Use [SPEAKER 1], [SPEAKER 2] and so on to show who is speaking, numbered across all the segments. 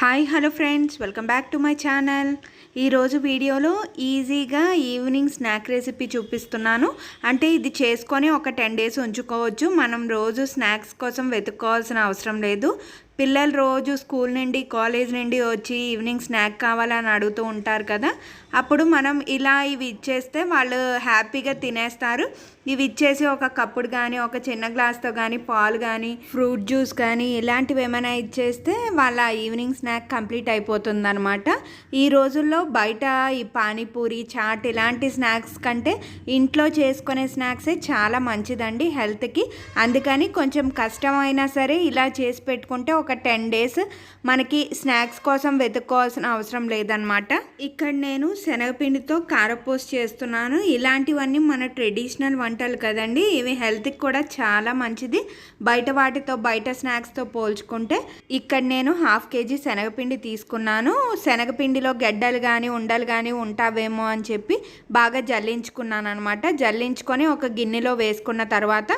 [SPEAKER 1] Hi hello friends. Welcome back to my channel. ఈరోజు వీడియోలో ఈజీగా ఈవినింగ్ స్నాక్ రెసిపీ చూపిస్తున్నాను. అంటే ఇది చేసుకొని ఒక టెన్ డేస్ ఉంచుకోవచ్చు. మనం రోజు స్నాక్స్ కోసం వెతుక్కోవాల్సిన అవసరం లేదు. పిల్లలు రోజు స్కూల్ నుండి కాలేజ్ నుండి వచ్చి ఈవినింగ్ స్నాక్ కావాలని అడుగుతూ ఉంటారు కదా. అప్పుడు మనం ఇలా ఇవి ఇచ్చేస్తే వాళ్ళు హ్యాపీగా తినేస్తారు. ఇవి ఇచ్చేసి ఒక కప్పుడు కానీ ఒక చిన్న గ్లాస్తో కానీ పాలు కానీ ఫ్రూట్ జ్యూస్ కానీ ఇలాంటివి ఏమైనా ఇచ్చేస్తే వాళ్ళ ఈవినింగ్ స్నాక్ కంప్లీట్ అయిపోతుంది అనమాట ఈ రోజుల్లో బయట ఈ పానీపూరి చాట్ ఇలాంటి స్నాక్స్ కంటే ఇంట్లో చేసుకునే స్నాక్సే చాలా మంచిదండి హెల్త్కి. అందుకని కొంచెం కష్టమైనా సరే ఇలా చేసి పెట్టుకుంటే ఒక టెన్ డేస్ మనకి స్నాక్స్ కోసం వెతుక్కోవాల్సిన అవసరం లేదనమాట ఇక్కడ నేను శనగపిండితో కారపూస చేస్తున్నాను. ఇలాంటివన్నీ మన ట్రెడిషనల్ వంటలు కదండి. ఇవి హెల్త్కి కూడా చాలా మంచిది. బయట వాటితో బయట స్నాక్స్తో పోల్చుకుంటే ఇక్కడ నేను హాఫ్ కేజీ శనగపిండి తీసుకున్నాను. శనగపిండిలో గడ్డలు కానీ ఉండలు కానీ ఉంటావేమో అని చెప్పి బాగా జల్లించుకున్నాను అనమాట జల్లించుకొని ఒక గిన్నెలో వేసుకున్న తర్వాత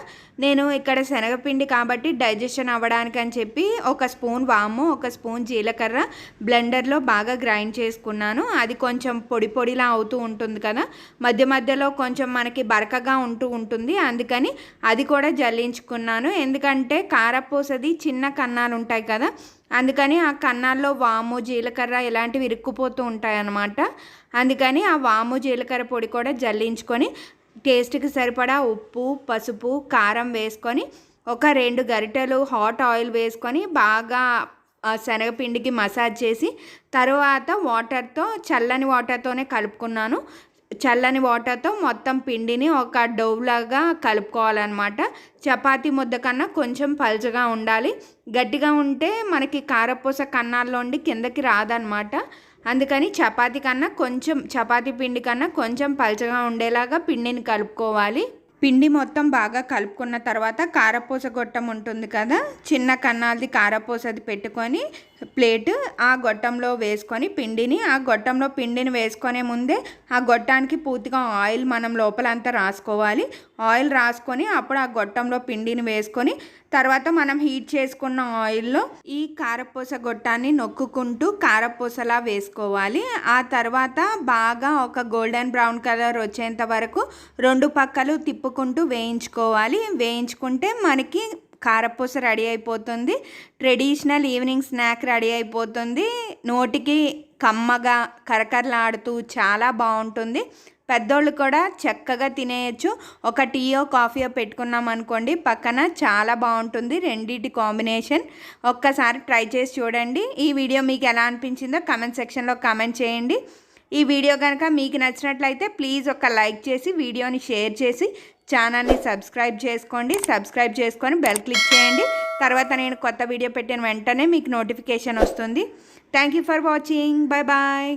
[SPEAKER 1] నేను ఇక్కడ శనగపిండి కాబట్టి డైజెషన్ అవ్వడానికి అని చెప్పి ఒక ఒక స్పూన్ వాము ఒక స్పూన్ జీలకర్ర బ్లెండర్లో బాగా గ్రైండ్ చేసుకున్నాను. అది కొంచెం పొడి పొడిలా అవుతూ ఉంటుంది కదా. మధ్య మధ్యలో కొంచెం మనకి బరకగా ఉంటూ ఉంటుంది. అందుకని అది కూడా జల్లించుకున్నాను. ఎందుకంటే కారపూసది చిన్న కన్నాలు ఉంటాయి కదా. అందుకని ఆ కన్నాల్లో వాము జీలకర్ర ఇలాంటివి ఇరుక్కుపోతూ ఉంటాయి అన్నమాట అందుకని ఆ వాము జీలకర్ర పొడి కూడా జల్లించుకొని టేస్ట్కి సరిపడా ఉప్పు పసుపు కారం వేసుకొని ఒక రెండు గరిటెలు హాట్ ఆయిల్ వేసుకొని బాగా శనగపిండికి మసాజ్ చేసి తర్వాత వాటర్తో చల్లని వాటర్తోనే కలుపుకున్నాను. చల్లని వాటర్తో మొత్తం పిండిని ఒక డౌలాగా కలుపుకోవాలన్నమాట. చపాతీ ముద్ద కన్నా కొంచెం పలుచగా ఉండాలి. గట్టిగా ఉంటే మనకి కారపూస కన్నాల్లోండి కిందకి రాదనమాట అందుకని చపాతీ కన్నా కొంచెం చపాతీ పిండి కన్నా కొంచెం పలుచగా ఉండేలాగా పిండిని కలుపుకోవాలి. పిండి మొత్తం బాగా కలుపుకున్న తర్వాత కారపూస గొట్టం ఉంటుంది కదా చిన్న కన్నాలది కారపూసది పెట్టుకొని ప్లేట్ ఆ గొట్టంలో వేసుకొని పిండిని ఆ గొట్టంలో పిండిని వేసుకునే ముందే ఆ గొట్టానికి పూర్తిగా ఆయిల్ మనం లోపలంతా రాసుకోవాలి. ఆయిల్ రాసుకొని అప్పుడు ఆ గొట్టంలో పిండిని వేసుకొని తర్వాత మనం హీట్ చేసుకున్న ఆయిల్లో ఈ కారపూస గొట్టాన్ని నొక్కుకుంటూ కారపూసలా వేసుకోవాలి. ఆ తర్వాత బాగా ఒక గోల్డెన్ బ్రౌన్ కలర్ వచ్చేంత వరకు రెండు పక్కలు తిప్పుకుంటూ వేయించుకోవాలి. వేయించుకుంటే మనకి కారపూస రెడీ అయిపోతుంది. ట్రెడిషనల్ ఈవినింగ్ స్నాక్ రెడీ అయిపోతుంది. నోటికి కమ్మగా కరకరలాడుతూ చాలా బాగుంటుంది. పెద్దోళ్ళు కూడా చక్కగా తినేయచ్చు. ఒక టీయో కాఫీయో పెట్టుకున్నాం అనుకోండి పక్కన చాలా బాగుంటుంది. రెండింటి కాంబినేషన్. ఒక్కసారి ట్రై చేసి చూడండి. ఈ వీడియో మీకు ఎలా అనిపించిందో కమెంట్ సెక్షన్లో కమెంట్ చేయండి. ఈ వీడియో కనుక మీకు నచ్చినట్లయితే ప్లీజ్ ఒక లైక్ చేసి వీడియోని షేర్ చేసి ఛానల్ని సబ్స్క్రైబ్ చేసుకోండి. సబ్స్క్రైబ్ చేసుకొని బెల్ క్లిక్ చేయండి. తర్వాత నేను కొత్త వీడియో పెట్టిన వెంటనే మీకు నోటిఫికేషన్ వస్తుంది. Thank you for watching bye bye